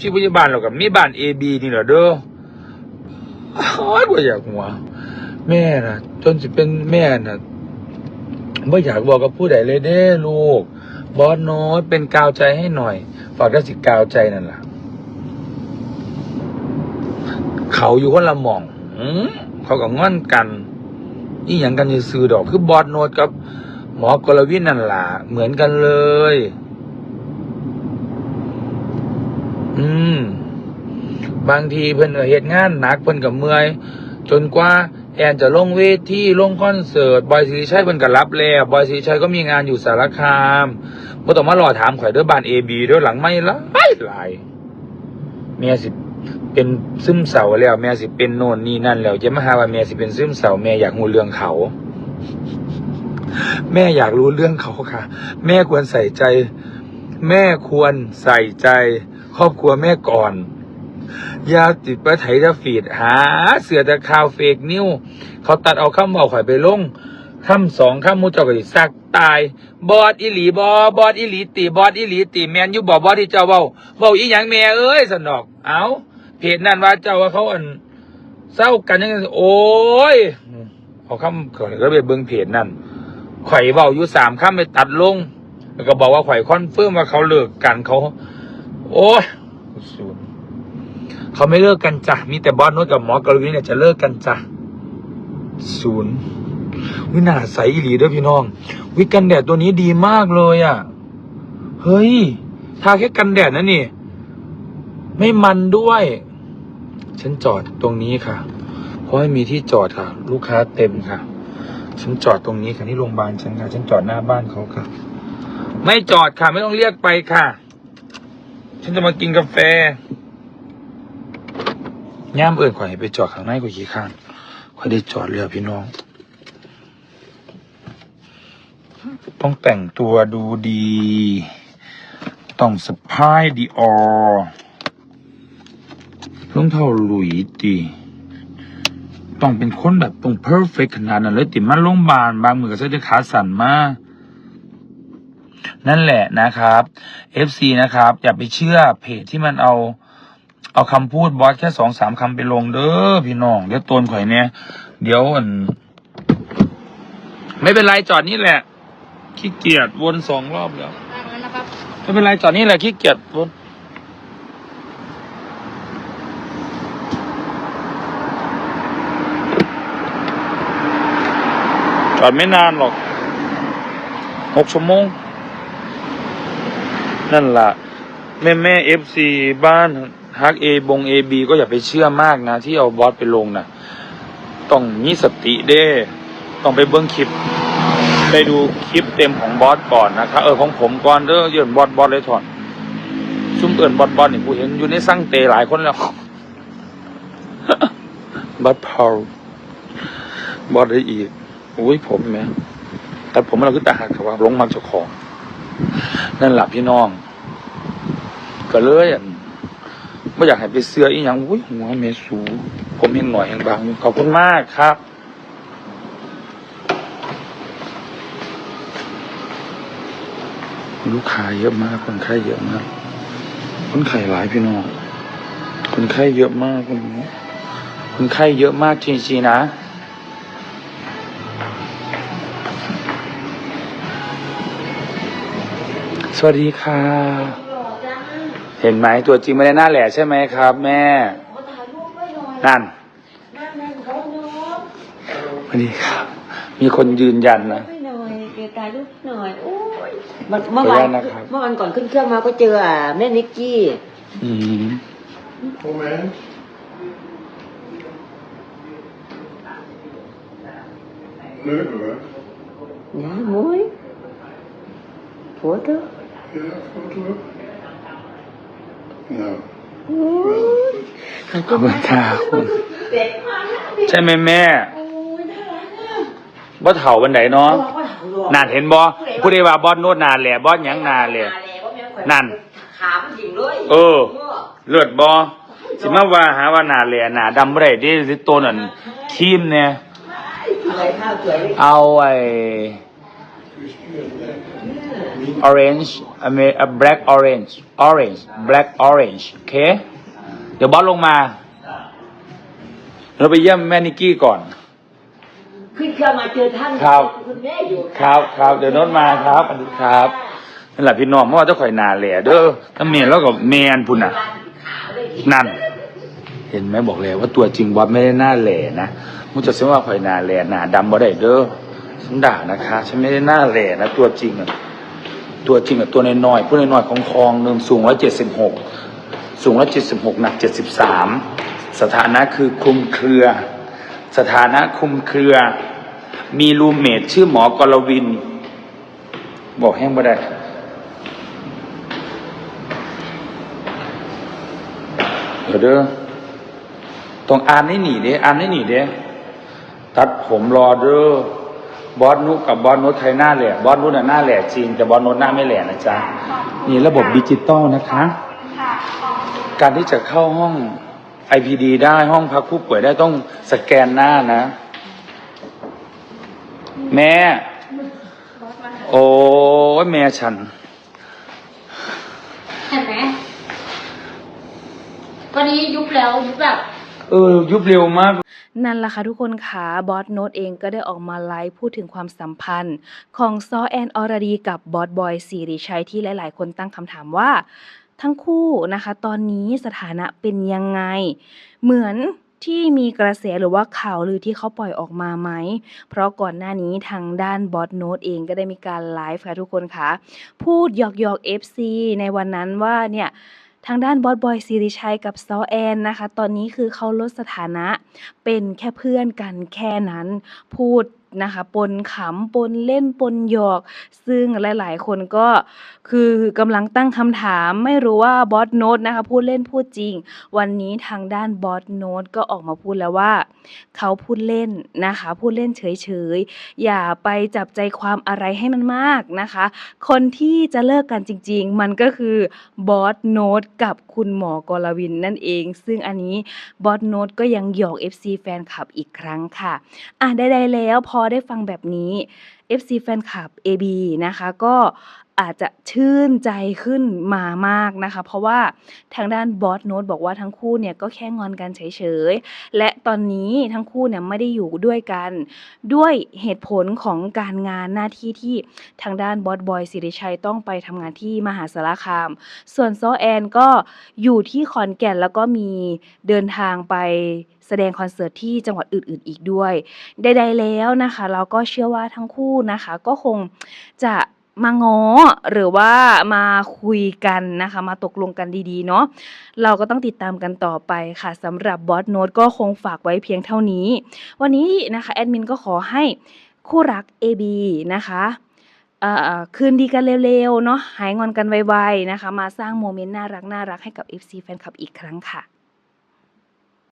ชื่พยาบาลเรากับมีบ้านเอบีนี่เหรอเด้อโอ้ยบ่อยากหัว แม่น่ะจนสิเป็นแม่น่ะบ่อยากบอกกับผู้ใดเลยเด้ลูก บอสโน้ตเป็นกาวใจให้หน่อย ฝากได้สิกาวใจนั่นล่ะ เขาอยู่คนละหม่องหืมเขาก็งอนกันนี่อย่างกันซื้อดอกคือบอสโน้ตกับ หมอกรวินนั่นล่ะ เหมือนกันเลย อื มบางทีเพิ่นก็เฮ็ดงานหนักเพิ่นก็เมื่อย จนกว่าแอนจะลงเวทีลงคอนเสิร์ตบอยสิริชัยเพิ่นก็รับแล้วบอยสิริชัยก็มีงานอยู่สารคามบ่ต้องมารอถามข่อยเด้อบ้าน AB เด้อหลังไม่หลายหลายแม่สิเป็นซึมเศร้าแล้วแม่สิเป็นโน่นนี่นั่นแล้วจะมาหาว่าแม่สิเป็นซึมเศร้าแม่อยากรู้เรื่องเขา แม่อยากรู้เรื่องเขาค่ะ แม่ควรใส่ใจ แม่ควรใส่ใจ ครอบครัวแม่ก่อนยาติดไปไถจะฟีดหา เสือแต่ข่าวเฟกนิวเขาตัดเอาข้ามเอาข่อยไปลงข้ามสองข้ามมูเจ้าก็สิสักตาย บอดอีหลีบอบอดอีหลีตีบอดอีหลีตีแมนอยูบอบอดที่เจ้าเบาเบาอีหยังแม่เอ้ยสนอก เอาเพจนั่นว่าเจ้าว่าเขาอันเศร้ากันยังไงโอ้ยเอาข้ามข่อยก็ไปเบิ่งเพจนั่นข่อยเบาอยู่สามข้ามไปตัดลงแล้วก็บอกว่าข่อยคอนเฟิร์มว่าเขาเลิกกันเขา โอ้ยศูนย์เขาไม่เลิกกันจ้ะ มีแต่บอสโน้ตกับหมอกรวินเนี่ยจะเลิกกันจ้ะศูนย์วินาใสอีหลีด้วยพี่น้อง วิกันแดดตัวนี้ดีมากเลยอะ่ะ เฮ้ย ทาแค่กันแดดนะนี่ ไม่มันด้วย ฉันจอดตรงนี้ค่ะ เพราะไม่มีที่จอดค่ะ ลูกค้าเต็มค่ะ ฉันจอดตรงนี้ค่ะที่โรงพยาบาลฉันค่ะ ฉันจอดหน้าบ้านเขาค่ะ ไม่จอดค่ะ ไม่ต้องเรียกไปค่ะ ฉันจะมากินกาแฟย่ามเอิญข่อยให้ไปจอดข้างในข่อยขี้ข้านข่อยได้จอดเรือพี่น้อง ต้องแต่งตัวดูดี ต้องสะพายดีออรองเท้าหลุยตีต้องเป็นคนแบบตรงเพอร์เฟกขนาดนั้นเลยติมาโรงพยาบาลบางมือก็จะขาสั่นมาก นั่นแหละนะครับ FC นะครับ อย่าไปเชื่อเพจที่มันเอา เอาคำพูดบอสแค่สองสามคำไปลงเด้อพี่น้อง เดี๋ยวตนข่อยเนี่ยเดี๋ยวอัน ไม่เป็นไรจอดนี่แหละ ขี้เกียจวนสองรอบแล้วนะครับไม่เป็นไรจอดนี่แหละขี้เกียจวนจอดไม่นานหรอกหกชั่วโมง นั่นล่ะ แม่แม่เอฟซีบ้านฮักเอบงเอบีก็อย่าไปเชื่อมากนะ ที่เอาบอสไปลงนะต้องมีสติเด้ต้องไปเบิ้งคลิป ไปดูคลิปเต็มของบอสก่อนนะครับเออของผมก่อนเด้อเยื่นบอสบอสเลยถอนซุ่มเอินบอสบอสนี่กูเห็นอยู่ในสั่งเตหลายคนแล้วบอสพาวบอสได้อีกอุ้ยผมแม่แต่ผมเราคือตาหักแต่ว่าลงมาเจ้าของ นั่นแหละพี่น้อง ก็เลยอั่นไม่อยากให้ไปเสื้ออีหยังอุ้ยหัวเมสู ผมเห็นหน่อยเห็นบางขอบคุณมากครับลูกค้าเยอะมาก คนไข้เยอะมาก คนไข้หลายพี่น้อง คนไข้เยอะมากคนนี้คนไข้เยอะมากจริงๆนะ สวัสดีค่ะ เห็นไหมตัวจริงไม่ได้หน้าแหล่ใช่ไหมครับ แม่ขอถ่ายรูปไว้หน่อยนั่นหน้าแน่นเขาเนาะสวัสดีครับ มีคนยืนยันนะไว้หน่อยเดี๋ยวถ่ายรูปหน่อยโอ้ยเมื่อเมื่อวานขออนุญาตนะครับเมื่อวันก่อนขึ้นเครื่องมาก็เจออะแม่นิกกี้อืม Moment. Leuk hoor. นะมุ้ยผัวเธอ Ja, foto. Nou, โอ้ยขอบ ขอบคุณค่ะคุณเด็กมากนะเด็กใช่ไหมแม่โอ้ยน่ารักอะบ่เถ่าบันไดเนาะบอกว่าถามหลอกนานเห็นบ่ผู้ใดว่าบอสโนดนานแหละบอสหยังนานเลยนั่นขามันหญิงเลยเออ เลือดบ่สิมาว่าหาว่าหนาแหล่หนาดำบ่ได้เด้สิตัวนั่นครีมเนี่ยอะไรข้าวสวยเลยเอาไอ้ gestuurd. hè. Orange อเมอ black orange orange black orange โอเค เดี๋ยวบอสลงมา เราไปเยี่ยมแม่นิกกี้ก่อน ขึ้นเครื่องมาเจอท่านครับ คุณแม่อยู่ครับครับเดี๋ยวโน้ตมาครับสวัสดีครับนั่นแหละพี่น้องเพราะว่าเจ้าข่อยหนาแหล่เด้อถ้าเมียนแล้วก็เมียนพุ่นน่ะ นั่น เห็นไหมบอกเลยว่าตัวจริงบอสไม่ได้หน้าแหล่นะมุจะเสียว่าข่อยหนาแหล่หนาดำบ่ได้เด้อฉันด่านะคะ ฉันไม่ได้หน้าแหล่นะตัวจริงอะ ตัวจริงอะตัวน้อยๆผู้น้อยๆของคลองหนึ่งสูงร้อยเจ็ดสิบหกสูงร้อยเจ็ดสิบหกหนักเจ็ดสิบสามสถานะคือคุมเครือ สถานะคุมเครือ มีรูมเมทชื่อหมอกรวิน บอกแห้งบ่ได้เดี๋ยวเด้อต้องอ่านให้หนีเด้อ่านให้หนีเด้ตัดผมรอเด้อ บอสนุกกับบอสนุชใครหน้าแหล่บอสนุชน่ะหน้าแหล่จริงแต่บอสนุชหน้าไม่แหล่นะจ๊ะนี่ระบบดิจิตอลนะคะ การที่จะเข้าห้อง IPD ได้ห้องพักผู้ป่วยได้ต้องสแกนหน้านะ แม่ โอ้ยแม่ฉันเห็นไหมวันนี้ยุบแล้วยุบแบบ เออ ยุบเร็วมาก นั่นแหละค่ะทุกคนค่ะบอสโนตเองก็ได้ออกมาไลฟ์พูดถึงความสัมพันธ์ ของซอแอนอรดีกับบอสบอยสิริชัยที่หลาย ๆ คนตั้งคำถามว่า ทั้งคู่นะคะ ตอนนี้สถานะเป็นยังไง เหมือนที่มีกระแสหรือว่าข่าวลือที่เขาปล่อยออกมาไหม เพราะก่อนหน้านี้ทางด้านบอสโนตเองก็ได้มีการไลฟ์ค่ะทุกคนค่ะ พูดหยอกหยอก FC ในวันนั้นว่าเนี่ย ทางด้านบอสบอยสิริชัยกับซอแอนนะคะ ตอนนี้คือเขาลดสถานะเป็นแค่เพื่อนกันแค่นั้น พูด นะคะปนขำปนเล่นปนหยอก ซึ่งหลาย ๆ คนก็คือกำลังตั้งคำถามไม่รู้ว่าบอสโนตนะคะพูดเล่นพูดจริง วันนี้ทางด้านบอสโนตก็ออกมาพูดแล้วว่า เขาพูดเล่นนะคะพูดเล่นเฉย ๆ อย่าไปจับใจความอะไรให้มันมากนะคะ คนที่จะเลิกกันจริง ๆ มันก็คือบอสโนตกับคุณหมอกรวินนั่นเอง ซึ่งอันนี้บอสโนตก็ยังหยอก FC แฟนคลับอีกครั้งค่ะอะได้ๆแล้วพอได้ฟังแบบนี้ FC แฟนคลับ AB นะคะ ก็ อาจจะชื่นใจขึ้นมามากนะคะ เพราะว่าทางด้านบอสโนตบอกว่าทั้งคู่เนี่ยก็แค่งอนกันเฉยๆ และตอนนี้ทั้งคู่เนี่ยไม่ได้อยู่ด้วยกัน ด้วยเหตุผลของการงานหน้าที่ที่ทางด้านบอสบอยสิริชัยต้องไปทำงานที่มหาสารคาม ส่วนซอแอนก็อยู่ที่ขอนแก่นแล้วก็มีเดินทางไปแสดงคอนเสิร์ตที่จังหวัดอื่นๆอีกด้วย ใดๆแล้วนะคะ เราก็เชื่อว่าทั้งคู่นะคะ ก็คงจะ มาง้อหรือว่ามาคุยกันนะคะ มาตกลงกันดีๆเนาะเราก็ต้องติดตามกันต่อไปค่ะสำหรับบอสโนตก็คงฝากไว้เพียงเท่านี้ วันนี้นะคะแอดมินก็ขอให้คู่รัก AB นะคะคืนดีกันเร็วๆเนาะหายงอนกันไวๆนะคะ มาสร้างโมเมนต์น่ารักๆให้กับ FC แฟนคลับอีกครั้งค่ะ